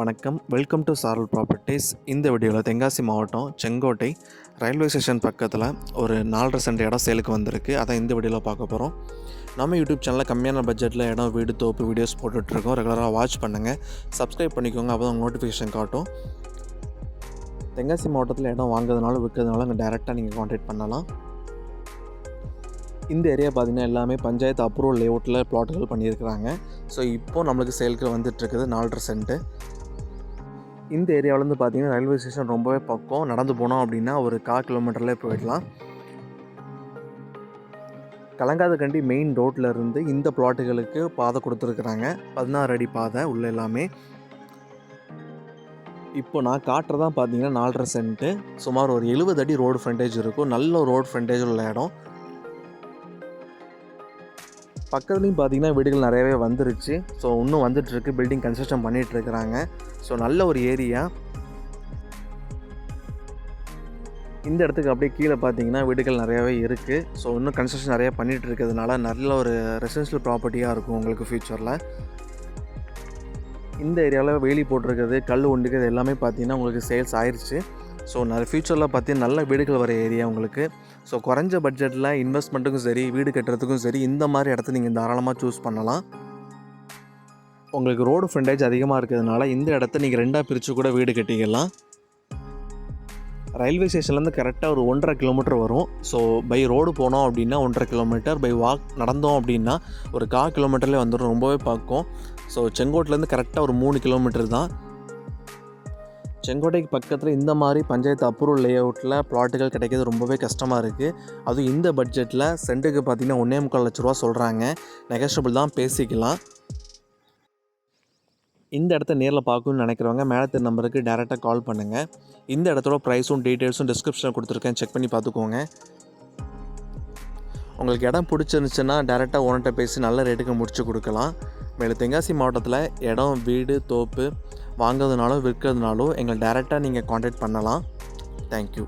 வணக்கம். Welcome to சாரல் properties இந்த வீடியோவில் தென்காசி மாவட்டம் செங்கோட்டை ரயில்வே ஸ்டேஷன் பக்கத்தில் ஒரு நாலரை சென்ட் இடம் சேலுக்கு வந்திருக்கு. அதான் இந்த வீடியோவில் பார்க்க போகிறோம் நம்ம யூடியூப் சேனலில் கம்மியான பட்ஜெட்டில் இடம் வீடு தோப்பு வீடியோஸ் போட்டுட்ருக்கோம் ரெகுலராக வாட்ச் பண்ணுங்கள் சப்ஸ்கிரைப் பண்ணிக்கோங்க. அப்போ தான் நோட்டிஃபிகேஷன் காட்டும். தென்காசி மாவட்டத்தில் இடம் வாங்குறதுனால விற்கிறதுனால அங்கே டேரெக்டாக நீங்கள் காண்டாக்ட் பண்ணலாம். இந்த ஏரியா பார்த்திங்கன்னா எல்லாமே பஞ்சாயத்து அப்ரூவல் லேஅவுட்டில் பிளாட்டுகள் பண்ணியிருக்கிறாங்க. ஸோ இப்போது நம்மளுக்கு சேலுக்கு வந்துட்டுருக்குது நாலரை சென்ட்டு. இந்த ஏரியாவிலேருந்து பார்த்தீங்கன்னா ரயில்வே ஸ்டேஷன் ரொம்பவே பக்கம். நடந்து போனோம் அப்படின்னா ஒரு கால் கிலோமீட்டர்லேயே போயிடலாம். கலங்காதக்கண்டி மெயின் ரோட்டில் இருந்து இந்த பிளாட்டுகளுக்கு பாதை கொடுத்துருக்குறாங்க. பதினாறு அடி பாதை உள்ள எல்லாமே. இப்போ நான் காட்டுறதான் பார்த்தீங்கன்னா நாலரை சென்ட்டு. சுமார் ஒரு எழுபது அடி ரோடு ஃப்ரண்டேஜ் இருக்கும். நல்ல ரோடு ஃப்ரண்டேஜ் உள்ள இடம். பக்கத்துலேயும் பார்த்தீங்கன்னா வீடுகள் நிறையவே வந்துருச்சு. ஸோ இன்னும் வந்துட்டுருக்கு. பில்டிங் கன்ஸ்ட்ரக்ஷன் பண்ணிகிட்டு இருக்கிறாங்க ஸோ நல்ல ஒரு ஏரியா இந்த இடத்துக்கு அப்படியே கீழே பார்த்தீங்கன்னா வீடுகள் நிறையாவே இருக்குது ஸோ இன்னும் கன்ஸ்ட்ரக்ஷன் நிறையா பண்ணிகிட்டு இருக்கிறதுனால நல்ல ஒரு ரெசிடென்ஷியல் ப்ராப்பர்ட்டியாக இருக்கும் உங்களுக்கு ஃப்யூச்சரில் இந்த ஏரியாவில் வேலி போட்டிருக்கிறது கல் உண்டுக்கிறது எல்லாமே பார்த்தீங்கன்னா உங்களுக்கு சேல்ஸ் ஆயிடுச்சு ஸோ நிறைய ஃப்யூச்சரில் பார்த்தீங்கன்னா நல்ல வீடுகள் வர ஏரியா உங்களுக்கு. ஸோ குறைஞ்ச பட்ஜெட்டில் இன்வெஸ்ட்மெண்ட்டுக்கும் சரி வீடு கட்டுறதுக்கும் சரி இந்த மாதிரி இடத்த நீங்கள் தாராளமாக சூஸ் பண்ணலாம். உங்களுக்கு ரோடு ஃப்ரண்டேஜ் அதிகமாக இருக்கிறதுனால இந்த இடத்த நீங்கள் ரெண்டாக பிரித்து கூட வீடு கட்டிக்கலாம். ரயில்வே ஸ்டேஷன்லேருந்து கரெக்டாக ஒரு ஒன்றரை கிலோமீட்டர் வரும். ஸோ பை ரோடு போனோம் அப்படின்னா ஒன்றரை கிலோமீட்டர் பை வாக் நடந்தோம் அப்படின்னா ஒரு கால் கிலோமீட்டர்லேயே வந்துடும் ரொம்பவே பார்க்கும். ஸோ செங்கோட்டிலேருந்து கரெக்டாக ஒரு மூணு கிலோமீட்டர் தான். செங்கோட்டைக்கு பக்கத்தில் இந்த மாதிரி பஞ்சாயத்து அப்ரூவல் லேஅவுட்டில் பிளாட்டுகள் கிடைக்கிறது ரொம்பவே கஷ்டமாக இருக்குது அதுவும் இந்த பட்ஜெட்டில் சென்ட்டுக்கு பார்த்திங்கன்னா ஒன்றே முக்கால் லட்ச ரூபா சொல்கிறாங்க நெகஷபிள் தான் பேசிக்கலாம். இந்த இடத்த நேரில் பார்க்கணும்னு நினைக்கிறவங்க மேலே நம்பருக்கு டேரெக்டாக கால் பண்ணுங்கள் இந்த இடத்தோட ப்ரைஸும் டீட்டெயில்ஸும் டிஸ்கிரிப்ஷனில் கொடுத்துருக்கேன். செக் பண்ணி பார்த்துக்கோங்க. உங்களுக்கு இடம் பிடிச்சிருந்துச்சுன்னா டேரெக்டாக ஓனர்கிட்ட பேசி நல்ல ரேட்டுக்கு முடிச்சு கொடுக்கலாம். மேலும் தென்காசி மாவட்டத்தில் இடம் வீடு தோப்பு வாங்குறதுனாலும் விற்கிறதுனாலும் எங்களை டேரெக்டாக நீங்கள் காண்டாக்ட் பண்ணலாம். தேங்க்யூ